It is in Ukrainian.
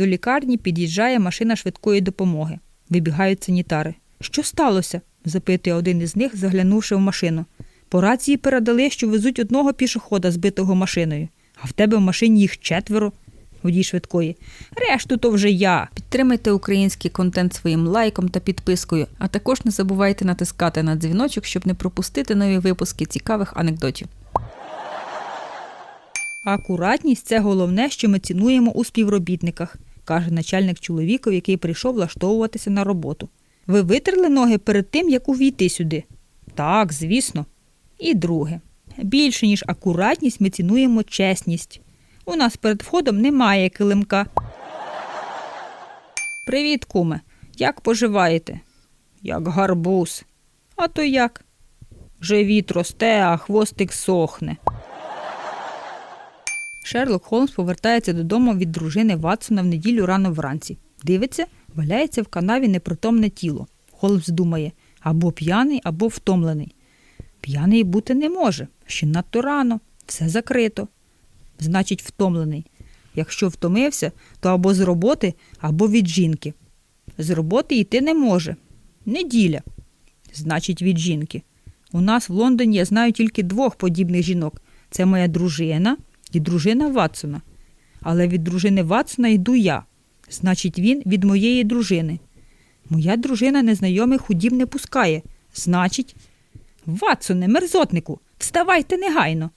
До лікарні під'їжджає машина швидкої допомоги. Вибігають санітари. Що сталося? запитує один із них, заглянувши в машину. По рації передали, що везуть одного пішохода, збитого машиною. А в тебе в машині їх четверо. Водій швидкої. Решту то вже я. Підтримайте український контент своїм лайком та підпискою, а також не забувайте натискати на дзвіночок, щоб не пропустити нові випуски цікавих анекдотів. Акуратність це головне, що ми цінуємо у співробітниках, каже начальник чоловіку, який прийшов влаштовуватися на роботу. Ви витерли ноги перед тим, як увійти сюди? Так, звісно. І друге. Більше, ніж акуратність, ми цінуємо чесність. У нас перед входом немає килимка. Привіт, куме. Як поживаєте? Як гарбуз. А то як? Живіт росте, а хвостик сохне. Шерлок Холмс повертається додому від дружини Ватсона в неділю рано вранці. Дивиться, валяється в канаві непритомне тіло. Холмс думає або п'яний, або втомлений. П'яний бути не може, ще надто рано, все закрито. Значить, втомлений. Якщо втомився, то або з роботи, або від жінки. З роботи йти не може. Неділя. Значить, від жінки. У нас в Лондоні я знаю тільки двох подібних жінок. Це моя дружина і дружина Ватсона. Але від дружини Ватсона йду я. Значить, він від моєї дружини. Моя дружина незнайомих худіб не пускає. Значить, Ватсоне, мерзотнику, вставайте негайно.